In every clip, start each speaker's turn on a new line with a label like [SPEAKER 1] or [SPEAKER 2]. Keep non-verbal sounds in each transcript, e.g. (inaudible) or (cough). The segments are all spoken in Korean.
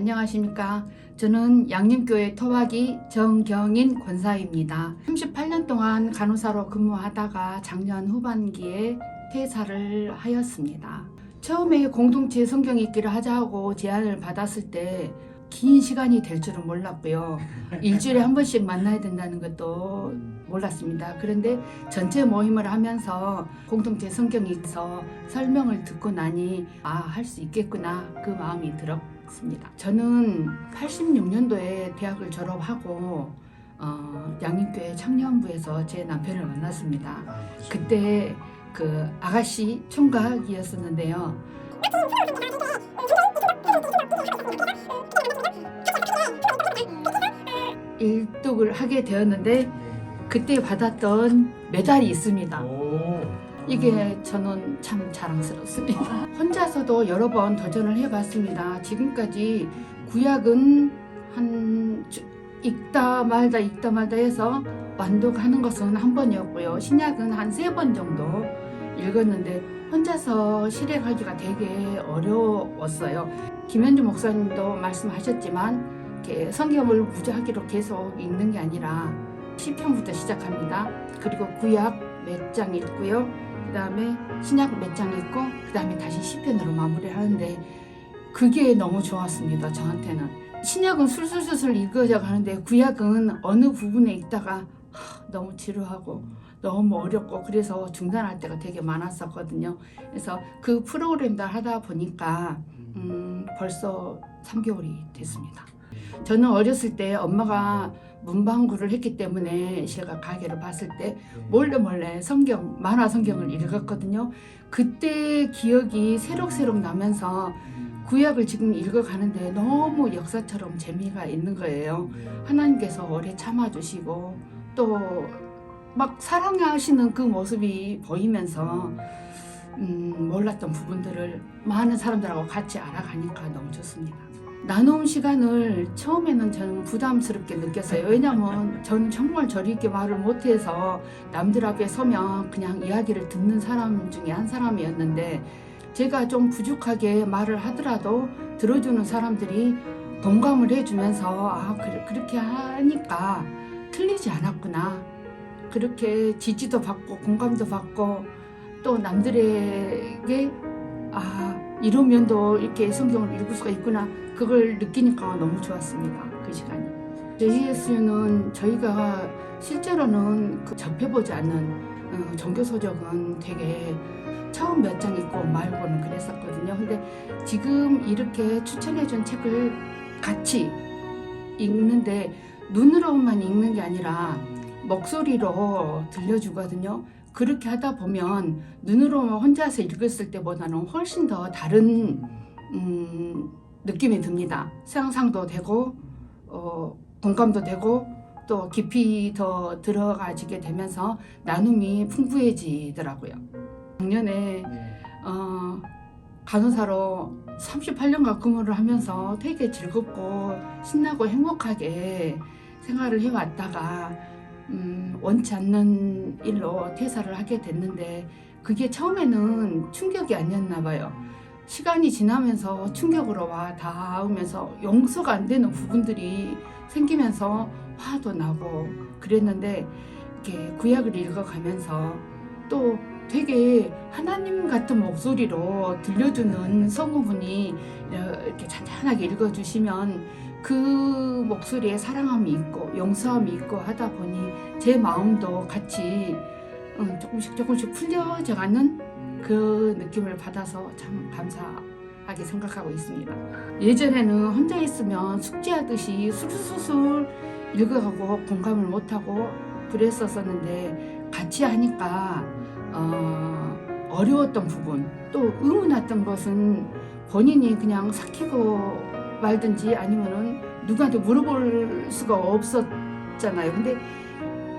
[SPEAKER 1] 안녕하십니까. 저는 양림교회 토박이 정경인 권사입니다. 38년 동안 간호사로 근무하다가 작년 후반기에 퇴사를 하였습니다. 처음에 공동체 성경 읽기를 하자고 제안을 받았을 때 긴 시간이 될 줄은 몰랐고요. 일주일에 한 번씩 만나야 된다는 것도 몰랐습니다. 그런데 전체 모임을 하면서 공동체 성경 읽서 설명을 듣고 나니 아, 할 수 있겠구나. 그 마음이 들었습니다. 저는 86년도에 대학을 졸업하고 어, 양림교회 청년부에서 제 남편을 만났습니다. 그때 그 아가씨 총각이었었는데요. 일독을 하게 되었는데 그때 받았던 메달이 있습니다.
[SPEAKER 2] 오.
[SPEAKER 1] 이게 저는 참 자랑스럽습니다. (laughs) 혼자서도 여러 번 도전을 해봤습니다. 지금까지 구약은 한 주- 읽다 말다 읽다 말다 해서 완독하는 것은 한 번이었고요. 신약은 한 세 번 정도 읽었는데 혼자서 실행하기가 되게 어려웠어요. 김현주 목사님도 말씀하셨지만 이렇게 성경을 무작위로 계속 읽는 게 아니라 시편부터 시작합니다. 그리고 구약 몇 장 읽고요. 그 다음에 신약 몇 장 읽고 그 다음에 다시 시편으로 마무리를 하는데 그게 너무 좋았습니다. 저한테는 신약은 술술술술 읽어져 가는데 구약은 어느 부분에 있다가 하, 너무 지루하고 너무 어렵고 그래서 중단할 때가 되게 많았었거든요. 그래서 그 프로그램들 하다 보니까 음, 벌써 3개월이 됐습니다. 저는 어렸을 때 엄마가 문방구를 했기 때문에 제가 가게를 봤을 때 몰래 몰래 성경 만화 성경을 읽었거든요. 그때 기억이 새록새록 나면서 구약을 지금 읽어가는데 너무 역사처럼 재미가 있는 거예요. 하나님께서 오래 참아주시고 또 막 사랑하시는 그 모습이 보이면서 음, 몰랐던 부분들을 많은 사람들하고 같이 알아가니까 너무 좋습니다. 나눔 시간을 처음에는 저는 부담스럽게 느꼈어요. 왜냐면 저는 정말 저리 있게 말을 못해서 남들 앞에 서면 그냥 이야기를 듣는 사람 중에 한 사람이었는데 제가 좀 부족하게 말을 하더라도 들어주는 사람들이 동감을 해주면서 아 그렇게 하니까 틀리지 않았구나 그렇게 지지도 받고 공감도 받고 또 남들에게 아 이런 면도 이렇게 성경을 읽을 수가 있구나. 그걸 느끼니까 너무 좋았습니다 그 시간이. JSU는 저희가 실제로는 그 접해보지 않는 어, 종교 소적은 되게 처음 몇 장 읽고 말고는 그랬었거든요. 근데 지금 이렇게 추천해준 책을 같이 읽는데 눈으로만 읽는 게 아니라 목소리로 들려주거든요. 그렇게 하다 보면 눈으로 혼자서 읽었을 때보다는 훨씬 더 다른 음, 느낌이 듭니다. 상상도 되고 어, 공감도 되고 또 깊이 더 들어가지게 되면서 나눔이 풍부해지더라고요. 작년에 어, 간호사로 38년간 근무를 하면서 되게 즐겁고 신나고 행복하게 생활을 해왔다가 음, 원치 않는 일로 퇴사를 하게 됐는데 그게 처음에는 충격이 아니었나 봐요. 시간이 지나면서 충격으로 와 닿으면서 용서가 안 되는 부분들이 생기면서 화도 나고 그랬는데 이렇게 구약을 읽어가면서 또 되게 하나님 같은 목소리로 들려주는 성우분이 이렇게 잔잔하게 읽어주시면 그 목소리에 사랑함이 있고 용서함이 있고 하다 보니 제 마음도 같이 음, 조금씩 조금씩 풀려져 가는 그 느낌을 받아서 참 감사하게 생각하고 있습니다. 예전에는 혼자 있으면 숙제하듯이 술술술 읽어가고 공감을 못하고 그랬었었는데 같이 하니까 어, 어려웠던 부분 또 의문했던 것은 본인이 그냥 삭히고 말든지 아니면은 누구한테 물어볼 수가 없었잖아요. 근데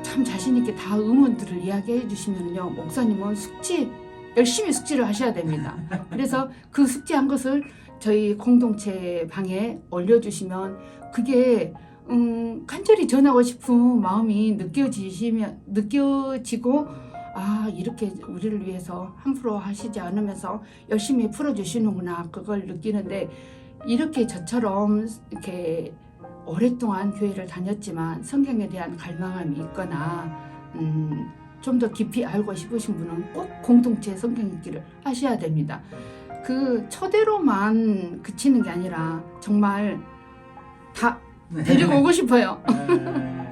[SPEAKER 1] 참 자신 있게 다 의문들을 이야기해 주시면요 목사님은 숙지 열심히 숙지를 하셔야 됩니다. 그래서 그 숙지한 것을 저희 공동체 방에 올려주시면 그게 음, 간절히 전하고 싶은 마음이 느껴지시면 느껴지고 아 이렇게 우리를 위해서 함부로 하시지 않으면서 열심히 풀어주시는구나 그걸 느끼는데 이렇게 저처럼 이렇게 오랫동안 교회를 다녔지만 성경에 대한 갈망함이 있거나 음, 좀 더 깊이 알고 싶으신 분은 꼭 공동체 성경 읽기를 하셔야 됩니다. 그 초대로만 그치는 게 아니라 정말 다 데리고 오고 싶어요.
[SPEAKER 2] 네.